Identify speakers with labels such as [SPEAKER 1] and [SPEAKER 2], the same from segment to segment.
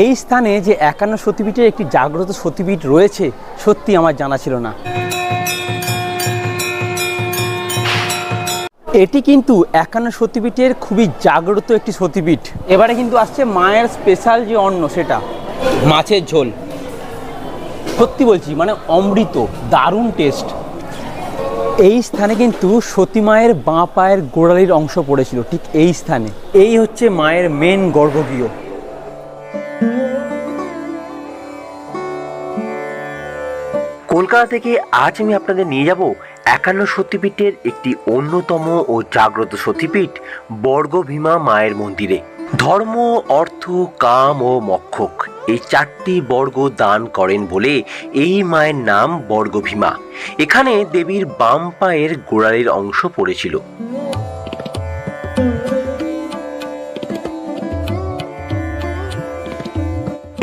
[SPEAKER 1] এই স্থানে যে একান্ন সতীপীঠের একটি জাগ্রত সতীপীঠ রয়েছে, সত্যি আমার জানা ছিল না। এটি কিন্তু একান্ন সতীপীঠের খুবই জাগ্রত একটি সতীপীঠ এবারে কিন্তু আসছে মায়ের স্পেশাল যে অন্ন সেটা, মাছের ঝোল। সত্যি বলছি মানে অমৃত, দারুণ টেস্ট এই স্থানে কিন্তু সতী মায়ের বাঁ পায়ের গোড়ালির অংশ পড়েছিল, ঠিক এই স্থানে। এই হচ্ছে মায়ের মেন গর্ভগৃহ।
[SPEAKER 2] কলকাতা থেকে আজ আমি আপনাদের নিয়ে যাব একান্ন সতীপীঠের একটি অন্যতম ও জাগ্রত সতীপীঠ বর্গভীমা মায়ের মন্দিরে। ধর্ম, অর্থ, কাম ও মক্ষক এই চারটি বর্গ দান করেন বলে এই মায়ের নাম বর্গভীমা। এখানে দেবীর বাম পায়ের গোড়ালির অংশ পড়েছিল।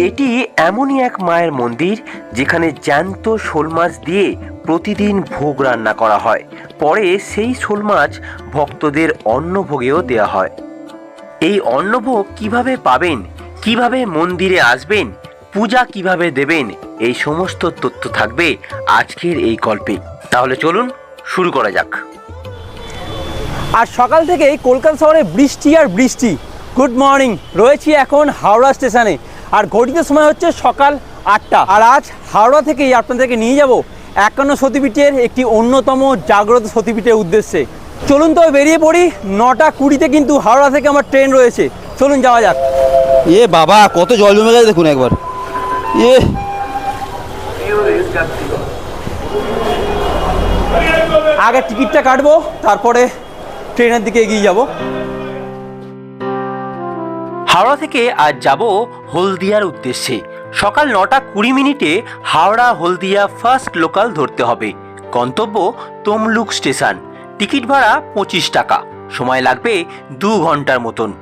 [SPEAKER 2] এটি এমনই এক মায়ের মন্দির যেখানে জ্যান্ত শোল মাছ দিয়ে প্রতিদিন ভোগ রান্না করা হয়। পরে সেই শোল মাছ ভক্তদের অন্নভোগেও দেওয়া হয়। এই অন্নভোগ কীভাবে পাবেন, কীভাবে মন্দিরে আসবেন, পূজা কীভাবে দেবেন, এই সমস্ত তথ্য থাকবে আজকের এই গল্পে। তাহলে চলুন শুরু করা যাক।
[SPEAKER 1] আর সকাল থেকেই কলকাতা শহরে বৃষ্টি আর বৃষ্টি। গুড মর্নিং, রয়েছি এখন হাওড়া স্টেশনে। আর ঘড়িতে সময় হচ্ছে সকাল আটটা। আর আজ হাওড়া থেকেই আপনাদেরকে নিয়ে যাব একান্ন সতীপীঠের একটি অন্যতম জাগ্রত সতীপীঠের উদ্দেশ্যে। চলুন তো বেরিয়ে পড়ি নটা কুড়িতে কিন্তু হাওড়া থেকে আমার ট্রেন রয়েছে। চলুন যাওয়া যাক।
[SPEAKER 3] এ বাবা কত জল জমে গেছে দেখুন একবার। এ।
[SPEAKER 1] আগে টিকিটটা কাটবো তারপরে ট্রেনের দিকে এগিয়ে যাব।
[SPEAKER 2] হাওড়া থেকে আজ যাব হলদিয়ার উদ্দেশ্যে। সকাল নটা কুড়ি মিনিটে হাওড়া হলদিয়া ফার্স্ট লোকাল ধরতে হবে। গন্তব্য তমলুক স্টেশন। টিকিট ভাড়া পঁচিশ টাকা। সময় লাগবে দু ঘণ্টার মতন।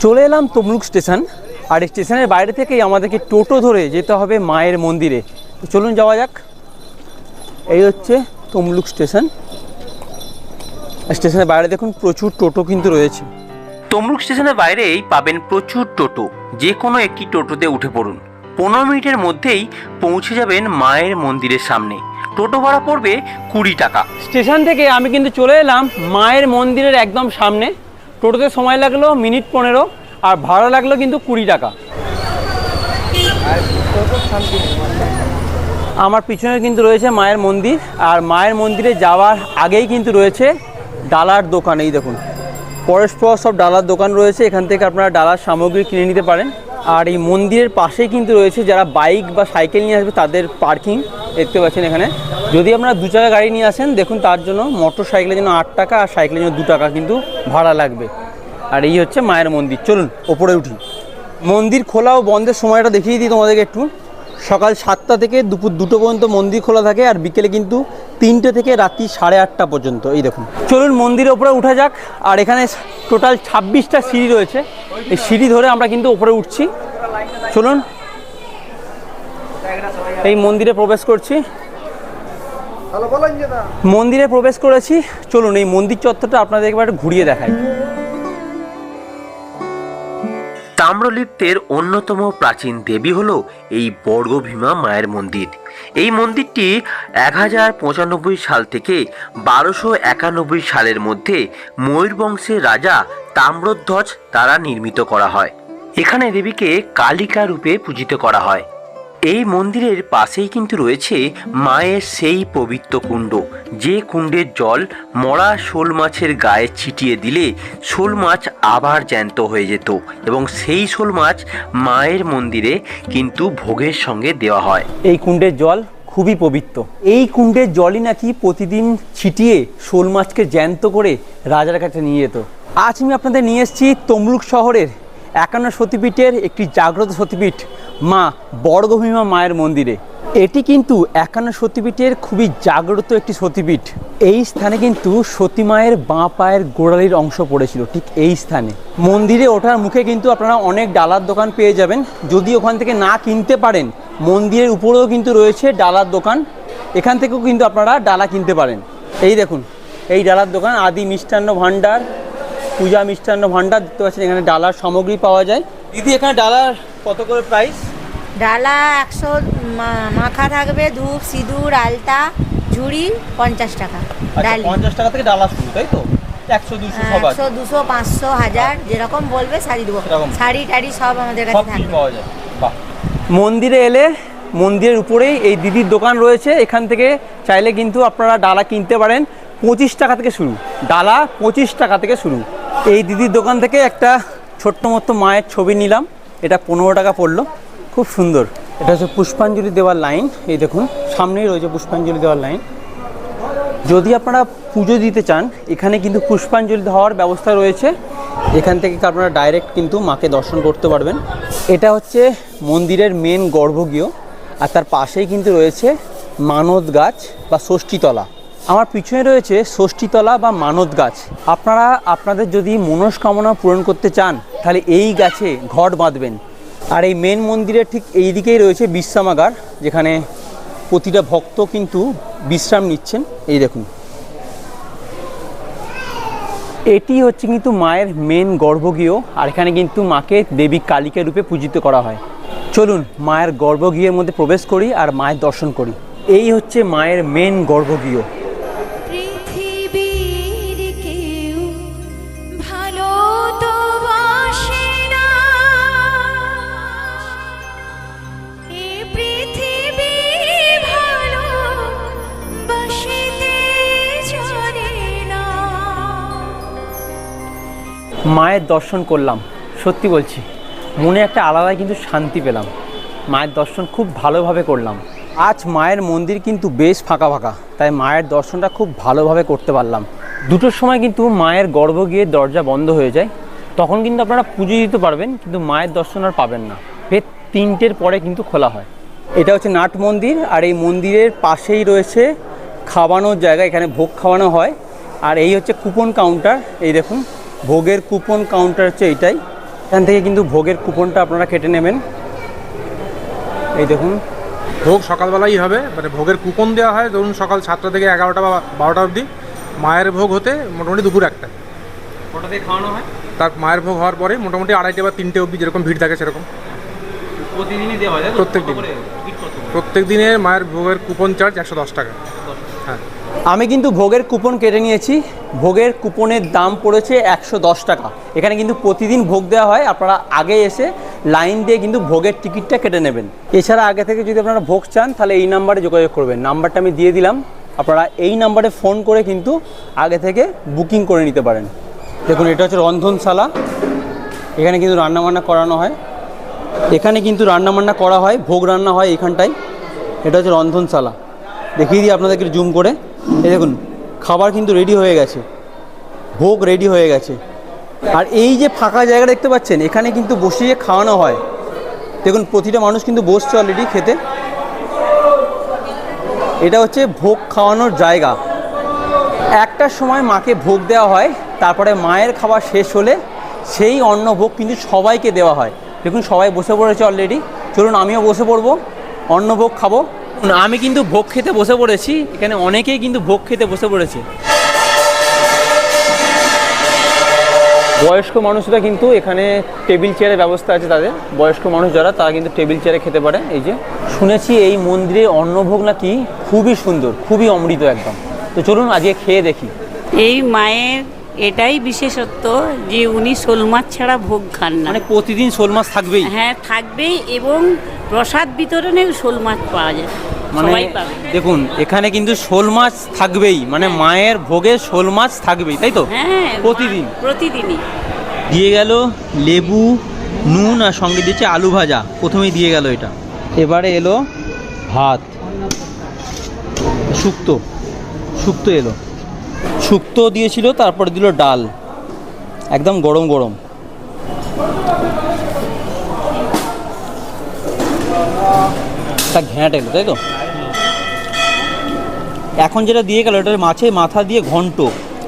[SPEAKER 1] চলে এলাম তমলুক স্টেশন। আর স্টেশনের বাইরে থেকেই আমাদেরকে টোটো ধরে যেতে হবে মায়ের মন্দিরে। চলুন যাওয়া যাক। এই হচ্ছে তমলুক স্টেশন। স্টেশনের বাইরে দেখুন প্রচুর টোটো কিন্তু রয়েছে।
[SPEAKER 2] তমলুক স্টেশনের বাইরেই পাবেন প্রচুর টোটো। যে কোনো একটি টোটোতে উঠে পড়ুন। পনেরো মিনিটের মধ্যেই পৌঁছে যাবেন মায়ের মন্দিরের সামনে। টোটো ভাড়া পড়বে কুড়ি টাকা।
[SPEAKER 1] স্টেশন থেকে আমি কিন্তু চলে এলাম মায়ের মন্দিরের একদম সামনে। টোটোতে সময় লাগল মিনিট পনেরো, আর ভাড়া লাগল কিন্তু কুড়ি টাকা। আমার পিছনে কিন্তু রয়েছে মায়ের মন্দির, আর মায়ের মন্দিরে যাওয়ার আগেই কিন্তু রয়েছে ডালার দোকান, এই দেখুন। পরস্পর সব ডালার দোকান রয়েছে। এখান থেকে আপনারা ডালার সামগ্রী কিনে নিতে পারেন। আর এই মন্দিরের পাশেই কিন্তু রয়েছে যারা বাইক বা সাইকেল নিয়ে আসবে তাদের পার্কিং। দেখতে পাচ্ছেন এখানে। যদি আপনারা দু চাকা গাড়ি নিয়ে আসেন, দেখুন তার জন্য মোটর সাইকেলের জন্য আট টাকা আর সাইকেলের জন্য দু টাকা কিন্তু ভাড়া লাগবে। আর এই হচ্ছে মায়ের মন্দির। চলুন, ওপরে উঠি। মন্দির খোলা ও বন্ধের সময়টা দেখিয়ে দিই তোমাদেরকে একটু। সকাল সাতটা থেকে দুপুর দুটো পর্যন্ত মন্দির খোলা থাকে আর বিকেলে কিন্তু তিনটে থেকে রাত্রি সাড়ে আটটা পর্যন্ত। এই দেখুন। চলুন মন্দিরের ওপরে উঠা যাক। আর এখানে টোটাল ছাব্বিশটা সিঁড়ি রয়েছে। এই সিঁড়ি ধরে আমরা কিন্তু ওপরে উঠছি। চলুন। এই মন্দিরে প্রবেশ করছি। মন্দিরে প্রবেশ করেছি। চলুন এই মন্দির চত্বরটা আপনাদের একবার ঘুরিয়ে দেখাই।
[SPEAKER 2] তাম্রলিপ্তের অন্যতম প্রাচীন দেবী হল এই বর্গভীমা মায়ের মন্দির। এই মন্দিরটি এক হাজার পঁচানব্বই সাল থেকে বারোশো একানব্বই সালের মধ্যে ময়ূরবংশের রাজা তাম্রধ্বজ দ্বারা নির্মিত করা হয়। এখানে দেবীকে কালিকা রূপে পূজিত করা হয়। এই মন্দিরের পাশেই কিন্তু রয়েছে মায়ের সেই পবিত্র কুণ্ড। যে কুণ্ডের জল মরা শোল মাছের গায়ে ছিটিয়ে দিলে শোল মাছ আবার জ্যান্ত হয়ে যেত এবং সেই শোল মাছ মায়ের মন্দিরে কিন্তু ভোগের সঙ্গে দেওয়া হয়।
[SPEAKER 1] এই কুণ্ডের জল খুবই পবিত্র। এই কুণ্ডের জলই নাকি প্রতিদিন ছিটিয়ে শোল মাছকে জ্যান্ত করে রাজার কাছে নিয়ে যেত। আজ আমি আপনাদের নিয়ে এসেছি তমলুক শহরের একান্ন সতীপীঠের একটি জাগ্রত সতীপীঠ মা বর্গভীমা মায়ের মন্দিরে। এটি কিন্তু একান্ন সতীপীঠের খুবই জাগ্রত একটি সতীপীঠ। এই স্থানে কিন্তু সতী মায়ের বাঁ পায়ের গোড়ালির অংশ পড়েছিল, ঠিক এই স্থানে। মন্দিরে ওঠার মুখে কিন্তু আপনারা অনেক ডালার দোকান পেয়ে যাবেন। যদি ওখান থেকে না কিনতে পারেন, মন্দিরের উপরেও কিন্তু রয়েছে ডালার দোকান। এখান থেকেও কিন্তু আপনারা ডালা কিনতে পারেন। এই দেখুন, এই ডালার দোকান, আদি মিষ্টান্ন ভাণ্ডার, পূজা মিষ্টান্ন ভাণ্ডার, দেখতে পাচ্ছেন এখানে ডালার সামগ্রী পাওয়া যায়। দিদি, এখানে ডালার কত করে প্রাইস
[SPEAKER 4] ডালা একশো মা- মাখা থাকবে ধূপ সিঁদুর আলতা ঝুড়ি পঞ্চাশ টাকা
[SPEAKER 1] আচ্ছা
[SPEAKER 4] ডালি।
[SPEAKER 1] পঞ্চাশ টাকা থেকে ডালা শুরু তাই তো? একশো দুশো
[SPEAKER 4] হ্যাঁ, পাঁচশো হাজার যেরকম বলবে শাড়ি দেবো। শাড়ি টাড়ি সব আমাদের কাছে
[SPEAKER 1] কিছু পাওয়া যায়। মন্দিরে এলে মন্দিরের উপরেই এই দিদির দোকান রয়েছে এখান থেকে চাইলে কিন্তু আপনারা ডালা কিনতে পারেন। পঁচিশ টাকা থেকে শুরু ডালা পঁচিশ টাকা থেকে শুরু। এই দিদির দোকান থেকে একটা ছোট্ট মতো মায়ের ছবি নিলাম এটা পনেরো টাকা পড়ল। খুব সুন্দর। এটা হচ্ছে পুষ্পাঞ্জলি দেওয়ার লাইন, এই দেখুন, সামনেই রয়েছে পুষ্পাঞ্জলি দেওয়ার লাইন। যদি আপনারা পুজো দিতে চান, এখানে কিন্তু পুষ্পাঞ্জলি হওয়ার ব্যবস্থা রয়েছে। এখান থেকে আপনারা ডাইরেক্ট কিন্তু মাকে দর্শন করতে পারবেন। এটা হচ্ছে মন্দিরের মেন গর্ভগৃহ, আর তার পাশেই কিন্তু রয়েছে মানদ গাছ বা ষষ্ঠীতলা। আমার পিছনে রয়েছে ষষ্ঠীতলা বা মানদ গাছ। আপনারা, আপনাদের যদি মনস্কামনা পূরণ করতে চান, তাহলে এই গাছে ঘট বাঁধবেন। আর এই মেন মন্দিরের ঠিক এই দিকেই রয়েছে বিশ্রামাগার যেখানে প্রতিটা ভক্ত কিন্তু বিশ্রাম নিচ্ছেন। এই দেখুন। এটি হচ্ছে কিন্তু মায়ের মেন গর্ভগৃহ, আর এখানে কিন্তু মাকে দেবী কালিকা রূপে পূজিত করা হয়। চলুন, মায়ের গর্ভগৃহের মধ্যে প্রবেশ করি আর মায়ের দর্শন করি। এই হচ্ছে মায়ের মেন গর্ভগৃহ। মায়ের দর্শন করলাম, সত্যি বলছি। মনে একটা আলাদা কিন্তু শান্তি পেলাম। মায়ের দর্শন খুব ভালোভাবে করলাম। আজ মায়ের মন্দির কিন্তু বেশ ফাঁকা ফাঁকা, তাই মায়ের দর্শনটা খুব ভালোভাবে করতে পারলাম। দুটোর সময় কিন্তু মায়ের গর্ভগৃহের দরজা বন্ধ হয়ে যায়। তখন কিন্তু আপনারা পুজো দিতে পারবেন, কিন্তু মায়ের দর্শন আর পাবেন না। ফের তিনটের পরে কিন্তু খোলা হয়। এটা হচ্ছে নাট মন্দির, আর এই মন্দিরের পাশেই রয়েছে খাওয়ানোর জায়গা, এখানে ভোগ খাওয়ানো হয়। আর এই হচ্ছে কুপন কাউন্টার এই দেখুন। ভোগের কুপন কাউন্টার হচ্ছে এইটাই। এখান থেকে কিন্তু ভোগের কুপনটা আপনারা কেটে নেবেন। এই দেখুন।
[SPEAKER 5] ভোগ সকালবেলাই হবে মানে ভোগের কুপন দেওয়া হয় ধরুন সকাল সাতটা থেকে এগারোটা বা বারোটা অবধি। মায়ের ভোগ হতে মোটামুটি দুপুর একটা।
[SPEAKER 1] ওটা দিয়ে খাওয়ানো হয়?
[SPEAKER 5] তার মায়ের ভোগ হওয়ার পরে মোটামুটি আড়াইটে বা তিনটে অবধি যেরকম ভিড় থাকে সেরকম।
[SPEAKER 1] প্রতিদিনই দেওয়া হয়
[SPEAKER 5] প্রত্যেক দিন। প্রত্যেক দিনের মায়ের ভোগের কুপন চার্জ একশো দশ টাকা। হ্যাঁ।
[SPEAKER 1] আমি কিন্তু ভোগের কুপন কেটে নিয়েছি। ভোগের কুপনের দাম পড়েছে একশো দশ টাকা। এখানে কিন্তু প্রতিদিন ভোগ দেওয়া হয়, আপনারা আগে এসে লাইন দিয়ে কিন্তু ভোগের টিকিটটা কেটে নেবেন। এছাড়া আগে থেকে যদি আপনারা ভোগ চান, তাহলে এই নাম্বারে যোগাযোগ করবেন। নাম্বারটা আমি দিয়ে দিলাম। আপনারা এই নাম্বারে ফোন করে কিন্তু আগে থেকে বুকিং করে নিতে পারেন। দেখুন, এটা হচ্ছে রন্ধনশালা। এখানে কিন্তু রান্নাবান্না করানো হয়। এখানে কিন্তু রান্নাবান্না করা হয়, ভোগ রান্না হয় এখানটায়। এটা হচ্ছে রন্ধনশালা। দেখিয়ে দিই আপনাদেরকে জুম করে। এই দেখুন, খাবার কিন্তু রেডি হয়ে গেছে। ভোগ রেডি হয়ে গেছে। আর এই যে ফাঁকা জায়গা দেখতে পাচ্ছেন, এখানে কিন্তু বসিয়ে খাওয়ানো হয়। দেখুন, প্রতিটা মানুষ কিন্তু বসছে অলরেডি খেতে। এটা হচ্ছে ভোগ খাওয়ানোর জায়গা। একটার সময় মাকে ভোগ দেওয়া হয়, তারপরে মায়ের খাবার শেষ হলে সেই অন্ন ভোগ কিন্তু সবাইকে দেওয়া হয়। দেখুন, সবাই বসে পড়েছে অলরেডি চলুন, আমিও বসে পড়ব অন্নভোগ খাব। আমি কিন্তু ভোগ খেতে বসে পড়েছি। এখানে অনেকেই কিন্তু ভোগ খেতে বসে পড়েছে। বয়স্ক মানুষরা কিন্তু এখানে টেবিল চেয়ারের ব্যবস্থা আছে তাদের। বয়স্ক মানুষ যারা তারা কিন্তু টেবিল চেয়ারে খেতে পারে। এই যে শুনেছি এই মন্দিরে অন্নভোগ নাকি খুবই সুন্দর খুবই অমৃত একদম। তো চলুন আজকে খেয়ে দেখি।
[SPEAKER 6] এই মায়ের এটাই বিশেষত্ব যে উনি শোল মাছ ছাড়া ভোগ খান না।
[SPEAKER 1] মানে প্রতিদিন শোল মাছ থাকবেই।
[SPEAKER 6] হ্যাঁ থাকবেই এবং প্রসাদ বিতরণে শোল মাছ পাওয়া যায়।
[SPEAKER 1] মানে দেখুন এখানে কিন্তু শোল মাছ থাকবেই। মানে মায়ের ভোগে শোল মাছ থাকবেই তাই তো?
[SPEAKER 6] হ্যাঁ
[SPEAKER 1] প্রতিদিন।
[SPEAKER 6] প্রতিদিনই।
[SPEAKER 1] দিয়ে গেল লেবু নুন আর সঙ্গে দিচ্ছে আলু ভাজা। প্রথমেই দিয়ে গেল এটা। এবারে এলো ভাত। শুক্তো। শুক্তো এলো। শুক্তো দিয়েছিল তারপরে দিল ডাল। একদম গরম গরম। একটা ঘ্যাঁট এলো, তাই তো? এখন যেটা দিয়ে গেল, এটা মাছের মাথা দিয়ে ঘন্ট।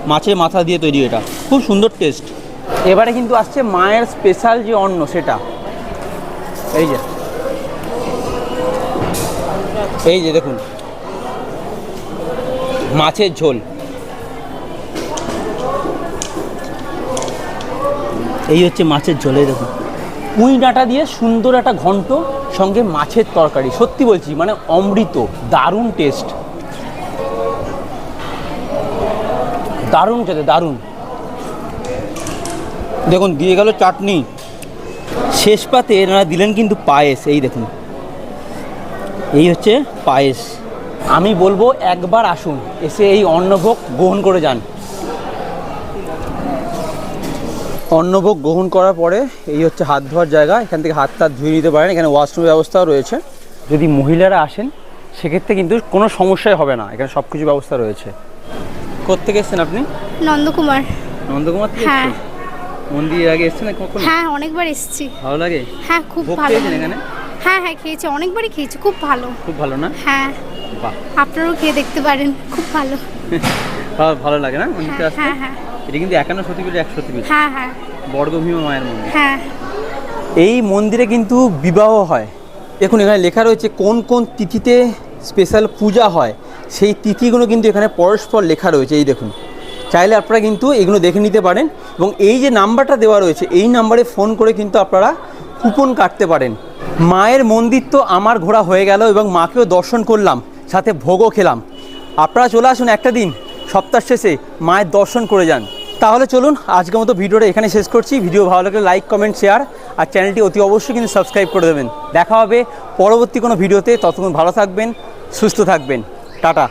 [SPEAKER 1] মাছের মাথা দিয়ে তৈরি এটা। খুব সুন্দর টেস্ট এবারে কিন্তু আসছে মায়ের স্পেশাল যে অন্ন, সেটা। এই যে। এই যে দেখুন। মাছের ঝোল। এই হচ্ছে মাছের ঝোল দেখুন। পুঁই ডাঁটা দিয়ে সুন্দর একটা ঘন্ট সঙ্গে মাছের তরকারি। সত্যি বলছি মানে অমৃত, দারুণ টেস্ট দারুণ খেতে, দারুণ। দেখুন, দিয়ে গেল চাটনি। শেষ পাতে এনারা দিলেন কিন্তু পায়েস, এই দেখুন। এই হচ্ছে পায়েস। আমি বলব একবার আসুন, এসে এই অন্নভোগ গ্রহণ করে যান। অন্নভোগ গ্রহণ করার পরে এই হচ্ছে হাত ধোয়ার জায়গা। এখান থেকে হাত টাত ধুয়ে নিতে পারেন। এখানে ওয়াশরুম ব্যবস্থাও রয়েছে। যদি মহিলারা আসেন সেক্ষেত্রে কিন্তু কোনো সমস্যাই হবে না। এখানে সব কিছু ব্যবস্থা রয়েছে। কোথেকে এসছেন আপনি?
[SPEAKER 7] নন্দকুমার।
[SPEAKER 1] নন্দকুমার থেকে
[SPEAKER 7] হ্যাঁ।
[SPEAKER 1] মন্দিরের আগে এসছেন কখনো?
[SPEAKER 7] হ্যাঁ অনেকবার এসেছি।
[SPEAKER 1] ভালো লাগে?
[SPEAKER 7] হ্যাঁ খুব ভালো
[SPEAKER 1] এখানে?
[SPEAKER 7] হ্যাঁ হ্যাঁ খেয়েছি। অনেকবারই খেয়েছি। খুব ভালো।
[SPEAKER 1] খুব ভালো না?
[SPEAKER 7] হ্যাঁ।
[SPEAKER 1] বাহ।
[SPEAKER 7] আপনারাও খেয়ে দেখতে পারেন। খুব
[SPEAKER 1] ভালো। ভালো- লাগে না? মন্দিরতে আসতে?
[SPEAKER 7] হ্যাঁ হ্যাঁ।
[SPEAKER 1] এটা কিন্তু একান্ন সতীপীঠ এক সতীপীঠ
[SPEAKER 7] হ্যাঁ হ্যাঁ।
[SPEAKER 1] বর্গভীমা মায়ের মন্দির।
[SPEAKER 7] হ্যাঁ।
[SPEAKER 1] এই মন্দিরে কিন্তু বিবাহ হয়। দেখুন এখানে লেখা রয়েছে কোন কোন তিথিতে স্পেশাল পূজা হয়। সেই তিথিগুলো কিন্তু এখানে পরস্পর লেখা রয়েছে এই দেখুন। চাইলে আপনারা কিন্তু এগুলো দেখে নিতে পারেন এবং এই যে নাম্বারটা দেওয়া রয়েছে এই নাম্বারে ফোন করে কিন্তু আপনারা কুপন কাটতে পারেন। মায়ের মন্দির তো আমার ঘোরা হয়ে গেল এবং মাকেও দর্শন করলাম সাথে ভোগও খেলাম। আপনারা চলে আসুন একটা দিন সপ্তাহ শেষে মায়ের দর্শন করে যান। তাহলে চলুন আজকের মতো ভিডিওটা এখানে শেষ করছি। ভিডিও ভালো লাগলে লাইক কমেন্ট শেয়ার আর চ্যানেলটি অতি অবশ্যই কিন্তু সাবস্ক্রাইব করে দেবেন। দেখা হবে পরবর্তী কোনো ভিডিওতে। ততক্ষণ ভালো থাকবেন, সুস্থ থাকবেন। টাটা।